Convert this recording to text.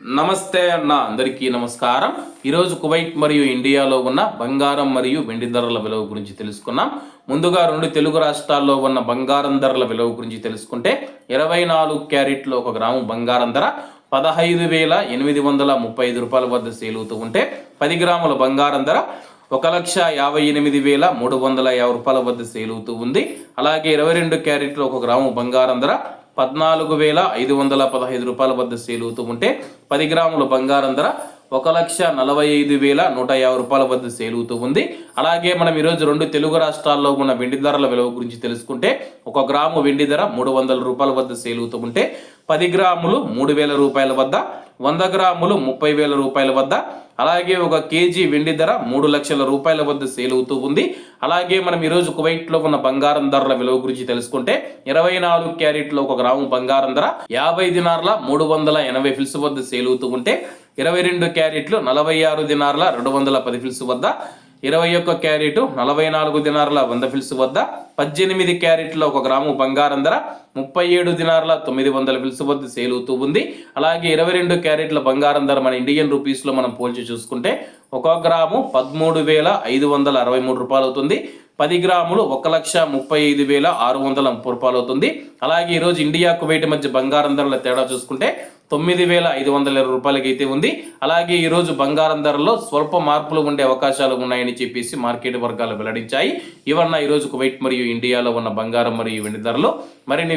నమస్తే అన్న అందరికీ నమస్కారం. ఈరోజు కువైట్ మరియు ఇండియాలో ఉన్న బంగారం మరియు వెండి ధరల విలువ గురించి తెలుసుకున్నాం. ముందుగా రెండు తెలుగు రాష్ట్రాల్లో ఉన్న బంగారం ధరల విలువ గురించి తెలుసుకుంటే ఇరవై నాలుగు క్యారెట్లు ఒక గ్రాము బంగారం ధర పదహైదు వేల ఎనిమిది వందల ముప్పై ఐదు రూపాయల వద్ద సేలుతూ ఉంటే పది గ్రాముల బంగారం ధర ఒక లక్ష యాభై ఎనిమిది వేల మూడు వందల యాభై రూపాయల వద్ద సేలుతూ ఉంది. అలాగే ఇరవై రెండు క్యారెట్లు ఒక గ్రాము బంగారం ధర పద్నాలుగు వేల ఐదు వందల పదహైదు రూపాయల వద్ద సేలుతూ ఉంటే పది గ్రాముల బంగారం ధర ఒక లక్ష నలభై ఐదు వేల నూట యాభై రూపాయల వద్ద సేలుతూ ఉంది. అలాగే మనం ఈరోజు రెండు తెలుగు రాష్ట్రాల్లో ఉన్న వెండి ధరల విలువ గురించి తెలుసుకుంటే ఒక గ్రాము వెండి ధర మూడు వందల రూపాయల వద్ద సేలుతూ ఉంటే పది గ్రాములు మూడు వేల రూపాయల వద్ద వంద గ్రాములు ముప్పై వేల రూపాయల వద్ద. అలాగే ఒక కేజీ వెండి ధర మూడు లక్షల రూపాయల వద్ద సేల్ అవుతూ ఉంది. అలాగే మనం ఈరోజు కువైట్లో ఉన్న బంగారం ధరల విలువ గురించి తెలుసుకుంటే ఇరవై నాలుగు క్యారెట్లో ఒక గ్రాము బంగారం ధర యాభై దినార్ల మూడు వందల ఎనభై ఫిల్స్ వద్ద సేల్ అవుతూ ఉంటే ఇరవై రెండు క్యారెట్లు నలభై ఆరు దినార్ల రెండు వందల పది ఫిల్స్ వద్ద ఇరవై ఒక్క క్యారెట్ నలభై నాలుగు దినార్ల వంద ఫిల్స్ వద్ద పద్దెనిమిది క్యారెట్ల ఒక గ్రాము బంగారం ధర ముప్పై ఏడు దినార్ల తొమ్మిది వందల ఫిల్స్ వద్ద సేల్ అవుతూ ఉంది. అలాగే ఇరవై రెండు క్యారెట్ల బంగారం ధర మన ఇండియన్ రూపీస్లో మనం పోల్చి చూసుకుంటే ఒక గ్రాము పదమూడు వేల ఐదు వందల అరవై మూడు రూపాయలు అవుతుంది. పది గ్రాములు ఒక లక్ష ముప్పై ఐదు వేల ఆరు వందల ముప్పై రూపాయలు అవుతుంది. అలాగే ఈరోజు ఇండియా కువైట్ మధ్య బంగారం ధరల తేడా చూసుకుంటే తొమ్మిది వేల ఐదు వందల ఇరవై రూపాయలకి అయితే ఉంది. అలాగే ఈరోజు బంగారం ధరలో స్వల్ప మార్పులు ఉండే అవకాశాలు ఉన్నాయని చెప్పేసి మార్కెట్ వర్గాలు వెల్లడించాయి. ఇవన్న ఈరోజు కువైట్ మరియు ఇండియాలో ఉన్న బంగారం మరియు వెండి ధరలు. మరిన్ని